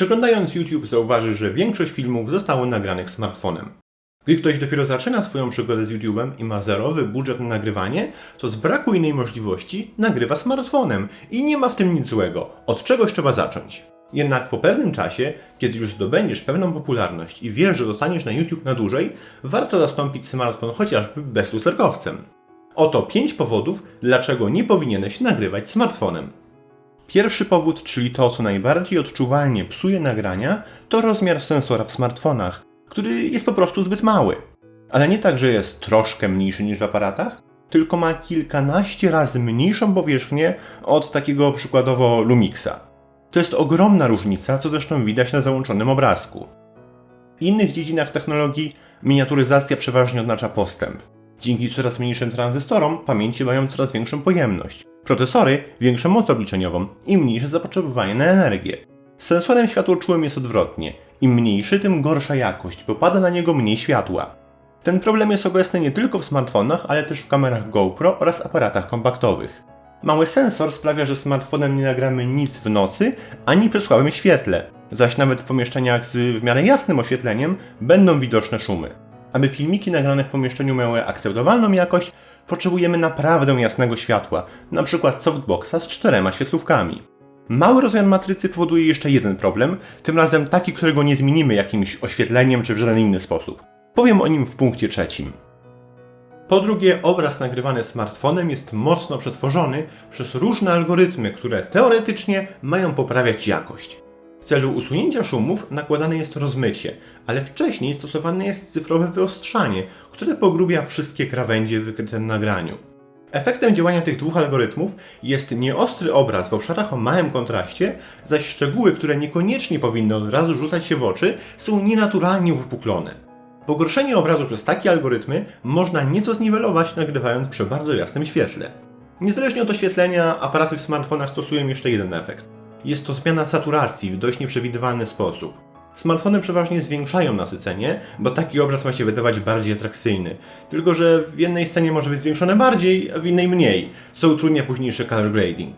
Przeglądając YouTube zauważysz, że większość filmów zostało nagranych smartfonem. Gdy ktoś dopiero zaczyna swoją przygodę z YouTube'em i ma zerowy budżet na nagrywanie, to z braku innej możliwości nagrywa smartfonem i nie ma w tym nic złego. Od czegoś trzeba zacząć. Jednak po pewnym czasie, kiedy już zdobędziesz pewną popularność i wiesz, że zostaniesz na YouTube na dłużej, warto zastąpić smartfon chociażby bezlusterkowcem. Oto 5 powodów, dlaczego nie powinieneś nagrywać smartfonem. Pierwszy powód, czyli to, co najbardziej odczuwalnie psuje nagrania, to rozmiar sensora w smartfonach, który jest po prostu zbyt mały. Ale nie tak, że jest troszkę mniejszy niż w aparatach, tylko ma kilkanaście razy mniejszą powierzchnię od takiego przykładowo Lumixa. To jest ogromna różnica, co zresztą widać na załączonym obrazku. W innych dziedzinach technologii miniaturyzacja przeważnie oznacza postęp. Dzięki coraz mniejszym tranzystorom pamięci mają coraz większą pojemność. Procesory większą moc obliczeniową i mniejsze zapotrzebowanie na energię. Z sensorem światłoczułym jest odwrotnie. Im mniejszy, tym gorsza jakość, bo pada na niego mniej światła. Ten problem jest obecny nie tylko w smartfonach, ale też w kamerach GoPro oraz aparatach kompaktowych. Mały sensor sprawia, że smartfonem nie nagramy nic w nocy ani przy słabym świetle, zaś nawet w pomieszczeniach z w miarę jasnym oświetleniem będą widoczne szumy. Aby filmiki nagrane w pomieszczeniu miały akceptowalną jakość, potrzebujemy naprawdę jasnego światła, np. softboxa z czterema świetlówkami. Mały rozmiar matrycy powoduje jeszcze jeden problem, tym razem taki, którego nie zmienimy jakimś oświetleniem czy w żaden inny sposób. Powiem o nim w punkcie trzecim. Po drugie, obraz nagrywany smartfonem jest mocno przetworzony przez różne algorytmy, które teoretycznie mają poprawiać jakość. W celu usunięcia szumów nakładane jest rozmycie, ale wcześniej stosowane jest cyfrowe wyostrzanie, które pogrubia wszystkie krawędzie wykryte na nagraniu. Efektem działania tych dwóch algorytmów jest nieostry obraz w obszarach o małym kontraście, zaś szczegóły, które niekoniecznie powinny od razu rzucać się w oczy, są nienaturalnie uwypuklone. Pogorszenie obrazu przez takie algorytmy można nieco zniwelować nagrywając przy bardzo jasnym świetle. Niezależnie od oświetlenia, aparaty w smartfonach stosują jeszcze jeden efekt. Jest to zmiana saturacji w dość nieprzewidywalny sposób. Smartfony przeważnie zwiększają nasycenie, bo taki obraz ma się wydawać bardziej atrakcyjny. Tylko, że w jednej scenie może być zwiększone bardziej, a w innej mniej, co utrudnia późniejszy color grading.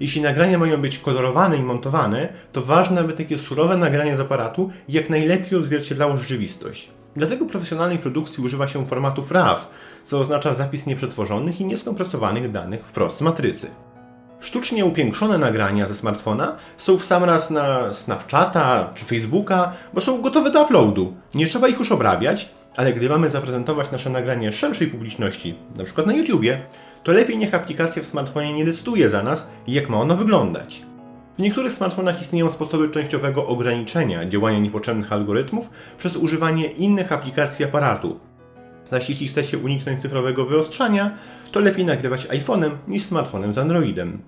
Jeśli nagrania mają być kolorowane i montowane, to ważne, aby takie surowe nagranie z aparatu jak najlepiej odzwierciedlało rzeczywistość. Dlatego profesjonalnej produkcji używa się formatów RAW, co oznacza zapis nieprzetworzonych i nieskompresowanych danych wprost z matrycy. Sztucznie upiększone nagrania ze smartfona są w sam raz na Snapchata czy Facebooka, bo są gotowe do uploadu. Nie trzeba ich już obrabiać, ale gdy mamy zaprezentować nasze nagranie szerszej publiczności, np. na YouTubie, to lepiej niech aplikacja w smartfonie nie decyduje za nas, jak ma ono wyglądać. W niektórych smartfonach istnieją sposoby częściowego ograniczenia działania niepotrzebnych algorytmów przez używanie innych aplikacji aparatu. Zaś jeśli chce się uniknąć cyfrowego wyostrzania, to lepiej nagrywać iPhone'em niż smartfonem z Androidem.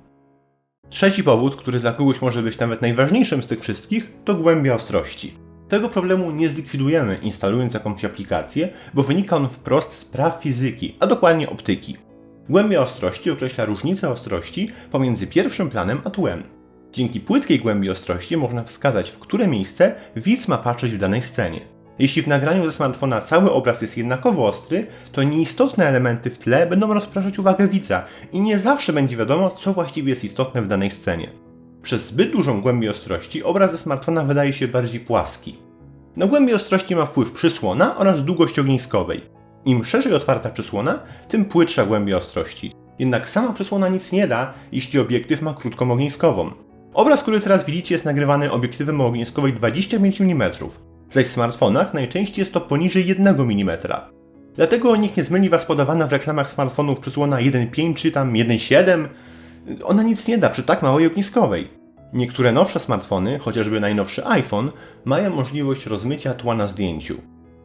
Trzeci powód, który dla kogoś może być nawet najważniejszym z tych wszystkich, to głębia ostrości. Tego problemu nie zlikwidujemy instalując jakąś aplikację, bo wynika on wprost z praw fizyki, a dokładnie optyki. Głębia ostrości określa różnicę ostrości pomiędzy pierwszym planem a tłem. Dzięki płytkiej głębi ostrości można wskazać, w które miejsce widz ma patrzeć w danej scenie. Jeśli w nagraniu ze smartfona cały obraz jest jednakowo ostry, to nieistotne elementy w tle będą rozpraszać uwagę widza i nie zawsze będzie wiadomo, co właściwie jest istotne w danej scenie. Przez zbyt dużą głębię ostrości obraz ze smartfona wydaje się bardziej płaski. Na głębię ostrości ma wpływ przysłona oraz długość ogniskowej. Im szerzej otwarta przysłona, tym płytsza głębia ostrości. Jednak sama przysłona nic nie da, jeśli obiektyw ma krótką ogniskową. Obraz, który teraz widzicie, jest nagrywany obiektywem o ogniskowej 25 mm, zaś w smartfonach najczęściej jest to poniżej 1 mm. Dlatego nikt nie zmyli Was podawana w reklamach smartfonów przysłona 1.5 czy tam 1.7. Ona nic nie da przy tak małej ogniskowej. Niektóre nowsze smartfony, chociażby najnowszy iPhone, mają możliwość rozmycia tła na zdjęciu.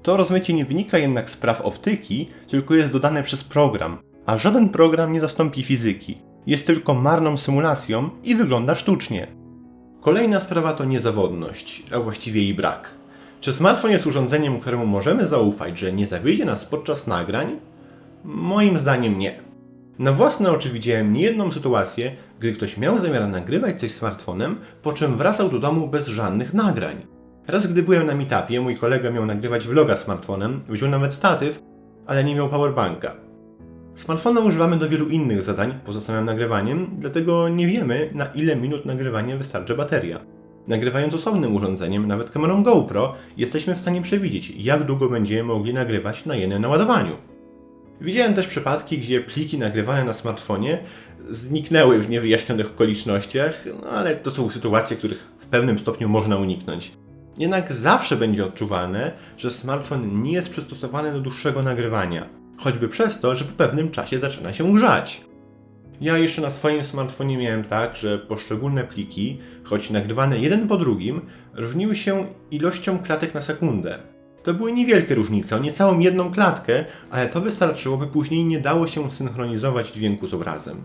To rozmycie nie wynika jednak z praw optyki, tylko jest dodane przez program, a żaden program nie zastąpi fizyki. Jest tylko marną symulacją i wygląda sztucznie. Kolejna sprawa to niezawodność, a właściwie jej brak. Czy smartfon jest urządzeniem, któremu możemy zaufać, że nie zawiedzie nas podczas nagrań? Moim zdaniem nie. Na własne oczy widziałem niejedną sytuację, gdy ktoś miał zamiar nagrywać coś smartfonem, po czym wracał do domu bez żadnych nagrań. Raz gdy byłem na meetupie, mój kolega miał nagrywać vloga smartfonem, wziął nawet statyw, ale nie miał powerbanka. Smartfona używamy do wielu innych zadań poza samym nagrywaniem, dlatego nie wiemy na ile minut nagrywania wystarczy bateria. Nagrywając osobnym urządzeniem, nawet kamerą GoPro, jesteśmy w stanie przewidzieć, jak długo będziemy mogli nagrywać na jednym naładowaniu. Widziałem też przypadki, gdzie pliki nagrywane na smartfonie zniknęły w niewyjaśnionych okolicznościach, no ale to są sytuacje, których w pewnym stopniu można uniknąć. Jednak zawsze będzie odczuwalne, że smartfon nie jest przystosowany do dłuższego nagrywania, choćby przez to, że po pewnym czasie zaczyna się grzać. Ja jeszcze na swoim smartfonie miałem tak, że poszczególne pliki, choć nagrywane jeden po drugim, różniły się ilością klatek na sekundę. To były niewielkie różnice, o niecałą jedną klatkę, ale to wystarczyło, by później nie dało się synchronizować dźwięku z obrazem.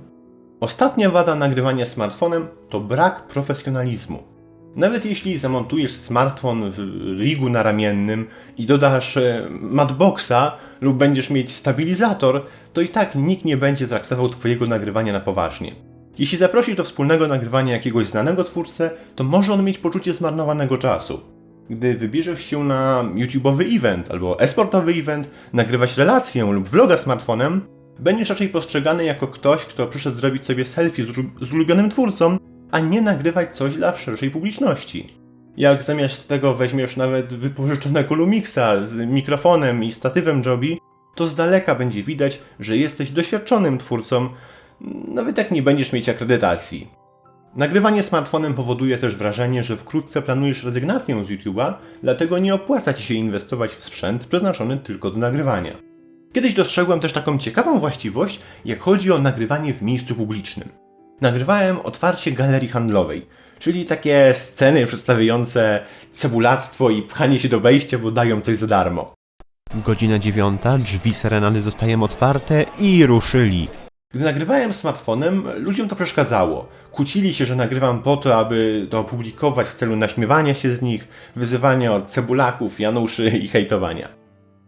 Ostatnia wada nagrywania smartfonem to brak profesjonalizmu. Nawet jeśli zamontujesz smartfon w rigu naramiennym i dodasz e, matboxa lub będziesz mieć stabilizator, to i tak nikt nie będzie traktował Twojego nagrywania na poważnie. Jeśli zaprosisz do wspólnego nagrywania jakiegoś znanego twórcę, to może on mieć poczucie zmarnowanego czasu. Gdy wybierzesz się na YouTube'owy event albo esportowy event, nagrywać relację lub vloga smartfonem, będziesz raczej postrzegany jako ktoś, kto przyszedł zrobić sobie selfie z, ulu- z ulubionym twórcą, a nie nagrywać coś dla szerszej publiczności. Jak zamiast tego weźmiesz nawet wypożyczonego Lumixa z mikrofonem i statywem Joby, to z daleka będzie widać, że jesteś doświadczonym twórcą, nawet jak nie będziesz mieć akredytacji. Nagrywanie smartfonem powoduje też wrażenie, że wkrótce planujesz rezygnację z YouTube'a, dlatego nie opłaca Ci się inwestować w sprzęt przeznaczony tylko do nagrywania. Kiedyś dostrzegłem też taką ciekawą właściwość, jak chodzi o nagrywanie w miejscu publicznym. Nagrywałem otwarcie galerii handlowej, czyli takie sceny przedstawiające cebulactwo i pchanie się do wejścia, bo dają coś za darmo. Godzina dziewiąta, drzwi serenady zostają otwarte i ruszyli. Gdy nagrywałem smartfonem, ludziom to przeszkadzało. Kłócili się, że nagrywam po to, aby to opublikować w celu naśmiewania się z nich, wyzywania od cebulaków, januszy i hejtowania.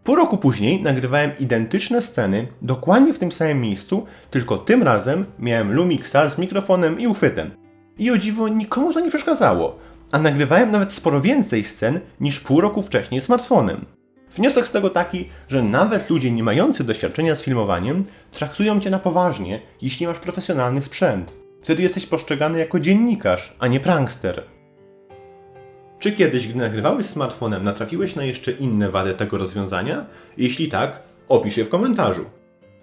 Pół roku później nagrywałem identyczne sceny, dokładnie w tym samym miejscu, tylko tym razem miałem Lumixa z mikrofonem i uchwytem. I o dziwo nikomu to nie przeszkadzało, a nagrywałem nawet sporo więcej scen niż pół roku wcześniej smartfonem. Wniosek z tego taki, że nawet ludzie nie mający doświadczenia z filmowaniem traktują cię na poważnie, jeśli masz profesjonalny sprzęt. Wtedy jesteś postrzegany jako dziennikarz, a nie prankster. Czy kiedyś, gdy nagrywałeś smartfonem, natrafiłeś na jeszcze inne wady tego rozwiązania? Jeśli tak, opisz je w komentarzu.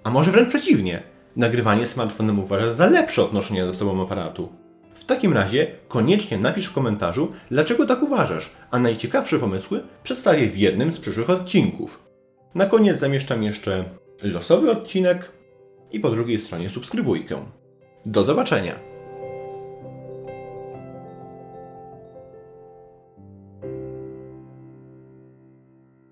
A może wręcz przeciwnie, nagrywanie smartfonem uważasz za lepsze od noszenia ze sobą aparatu. W takim razie koniecznie napisz w komentarzu, dlaczego tak uważasz, a najciekawsze pomysły przedstawię w jednym z przyszłych odcinków. Na koniec zamieszczam jeszcze losowy odcinek i po drugiej stronie subskrybujkę. Do zobaczenia!